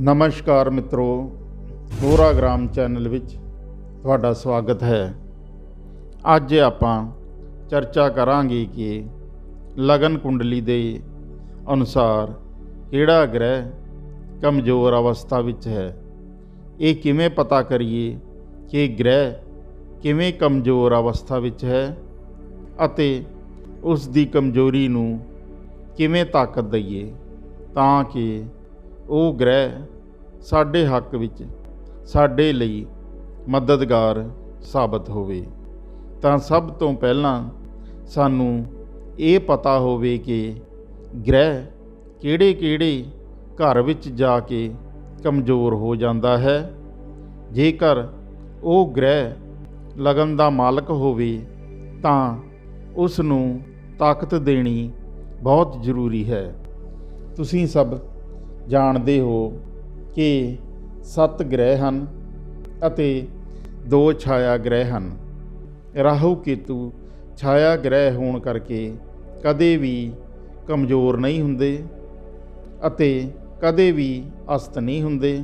ਨਮਸਕਾਰ ਮਿੱਤਰੋ, ਗੋਰਾ ਗ੍ਰਾਮ ਚੈਨਲ ਵਿੱਚ ਤੁਹਾਡਾ ਸਵਾਗਤ ਹੈ। ਅੱਜ ਆਪਾਂ ਚਰਚਾ ਕਰਾਂਗੇ ਕਿ ਲਗਨ ਕੁੰਡਲੀ ਦੇ ਅਨੁਸਾਰ ਕਿਹੜਾ ਗ੍ਰਹਿ ਕਮਜ਼ੋਰ ਅਵਸਥਾ ਵਿੱਚ ਹੈ। ਇਹ ਕਿਵੇਂ ਪਤਾ ਕਰੀਏ ਕਿ ਗ੍ਰਹਿ ਕਿਵੇਂ ਕਮਜ਼ੋਰ ਅਵਸਥਾ ਵਿੱਚ ਹੈ ਅਤੇ ਉਸ ਦੀ ਕਮਜ਼ੋਰੀ ਨੂੰ ਕਿਵੇਂ ਤਾਕਤ ਦਈਏ ਤਾਂ ਕਿ ਉਹ ਗ੍ਰਹਿ ਸਾਡੇ ਹੱਕ ਵਿੱਚ, ਸਾਡੇ ਲਈ ਮਦਦਗਾਰ ਸਾਬਤ ਹੋਵੇ। ਤਾਂ ਸਭ ਤੋਂ ਪਹਿਲਾਂ ਸਾਨੂੰ ਇਹ ਪਤਾ ਹੋਵੇ ਕਿ ਗ੍ਰਹਿ ਕਿਹੜੇ-ਕਿਹੜੇ ਘਰ ਵਿੱਚ ਜਾ ਕੇ ਕਮਜ਼ੋਰ ਹੋ ਜਾਂਦਾ ਹੈ। ਜੇਕਰ ਉਹ ਗ੍ਰਹਿ ਲਗਨ ਦਾ ਮਾਲਕ ਹੋਵੇ, ਤਾਂ ਉਸ ਨੂੰ ਤਾਕਤ ਦੇਣੀ ਬਹੁਤ ਜ਼ਰੂਰੀ ਹੈ। ਤੁਸੀਂ ਸਭ ਜਾਣਦੇ ਹੋ ਕਿ ਸੱਤ ਗ੍ਰਹਿ ਹਨ ਅਤੇ ਦੋ ਛਾਇਆ ਗ੍ਰਹਿ ਹਨ। ਰਾਹੂ ਕੇਤੂ ਛਾਇਆ ਗ੍ਰਹਿ ਹੋਣ ਕਰਕੇ ਕਦੇ ਵੀ ਕਮਜ਼ੋਰ ਨਹੀਂ ਹੁੰਦੇ ਅਤੇ ਕਦੇ ਵੀ ਅਸਤ ਨਹੀਂ ਹੁੰਦੇ,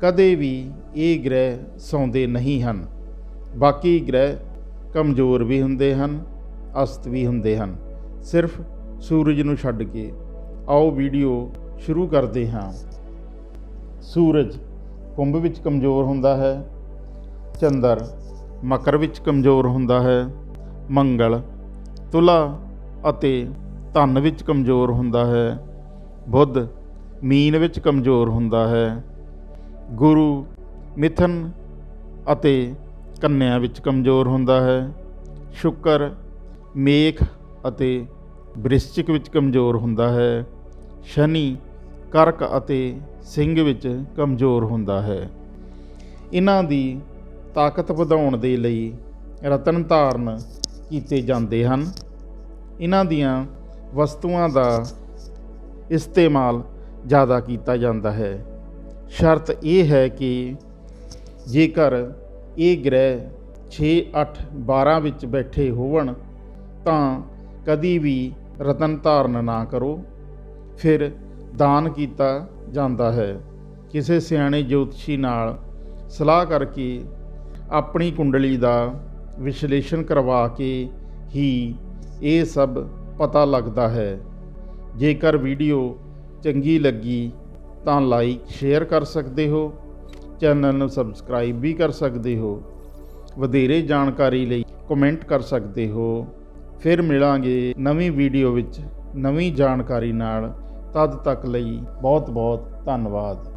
ਕਦੇ ਵੀ ਇਹ ਗ੍ਰਹਿ ਸੌਂਦੇ ਨਹੀਂ ਹਨ। ਬਾਕੀ ਗ੍ਰਹਿ ਕਮਜ਼ੋਰ ਵੀ ਹੁੰਦੇ ਹਨ, ਅਸਤ ਵੀ ਹੁੰਦੇ ਹਨ। ਸਿਰਫ ਸੂਰਜ ਨੂੰ ਛੱਡ ਕੇ ਆਓ ਵੀਡੀਓ ਸ਼ੁਰੂ ਕਰਦੇ ਹਾਂ। ਸੂਰਜ ਕੁੰਭ ਵਿੱਚ ਕਮਜ਼ੋਰ ਹੁੰਦਾ ਹੈ, ਚੰਦਰ ਮਕਰ ਵਿੱਚ ਕਮਜ਼ੋਰ ਹੁੰਦਾ ਹੈ, ਮੰਗਲ ਤੁਲਾ ਅਤੇ ਧਨ ਵਿੱਚ ਕਮਜ਼ੋਰ ਹੁੰਦਾ ਹੈ, ਬੁੱਧ ਮੀਨ ਵਿੱਚ ਕਮਜ਼ੋਰ ਹੁੰਦਾ ਹੈ, ਗੁਰੂ ਮਿਥਨ ਅਤੇ ਕੰਨਿਆ ਵਿੱਚ ਕਮਜ਼ੋਰ ਹੁੰਦਾ ਹੈ, ਸ਼ੁਕਰ ਮੇਖ ਅਤੇ ਬ੍ਰਿਸ਼ਚਿਕ ਵਿੱਚ ਕਮਜ਼ੋਰ ਹੁੰਦਾ ਹੈ, ਸ਼ਨੀ ਕਰਕ ਅਤੇ ਸਿੰਘ ਵਿੱਚ ਕਮਜ਼ੋਰ ਹੁੰਦਾ ਹੈ। ਇਹਨਾਂ ਦੀ ਤਾਕਤ ਵਧਾਉਣ ਦੇ ਲਈ ਰਤਨ ਧਾਰਨ ਕੀਤੇ ਜਾਂਦੇ ਹਨ। ਇਹਨਾਂ ਦੀਆਂ ਵਸਤੂਆਂ ਦਾ ਇਸਤੇਮਾਲ ਜ਼ਿਆਦਾ ਕੀਤਾ ਜਾਂਦਾ ਹੈ। ਸ਼ਰਤ ਇਹ ਹੈ ਕਿ ਜੇਕਰ ਇਹ ਗ੍ਰਹਿ 6 8 12 ਵਿੱਚ ਬੈਠੇ ਹੋਵਣ, ਤਾਂ ਕਦੀ ਵੀ ਰਤਨ ਧਾਰਨ ਨਾ ਕਰੋ। ਫਿਰ ਦਾਨ ਕੀਤਾ ਜਾਂਦਾ ਹੈ। ਕਿਸੇ ਸਿਆਣੇ ਜੋਤਸ਼ੀ ਨਾਲ ਸਲਾਹ ਕਰਕੇ ਆਪਣੀ ਕੁੰਡਲੀ ਦਾ ਵਿਸ਼ਲੇਸ਼ਣ ਕਰਵਾ ਕੇ ਹੀ ਇਹ ਸਭ ਪਤਾ ਲੱਗਦਾ ਹੈ। ਜੇਕਰ ਵੀਡੀਓ ਚੰਗੀ ਲੱਗੀ ਤਾਂ ਲਾਈਕ, ਸ਼ੇਅਰ ਕਰ ਸਕਦੇ ਹੋ। ਚੈਨਲ ਨੂੰ ਸਬਸਕ੍ਰਾਈਬ ਵੀ ਕਰ ਸਕਦੇ ਹੋ। ਵਧੇਰੇ ਜਾਣਕਾਰੀ ਲਈ ਕਮੈਂਟ ਕਰ ਸਕਦੇ ਹੋ। ਫਿਰ ਮਿਲਾਂਗੇ ਨਵੀਂ ਵੀਡੀਓ ਵਿੱਚ ਨਵੀਂ ਜਾਣਕਾਰੀ ਨਾਲ। ਤਦ ਤੱਕ ਲਈ ਬਹੁਤ ਬਹੁਤ ਧੰਨਵਾਦ।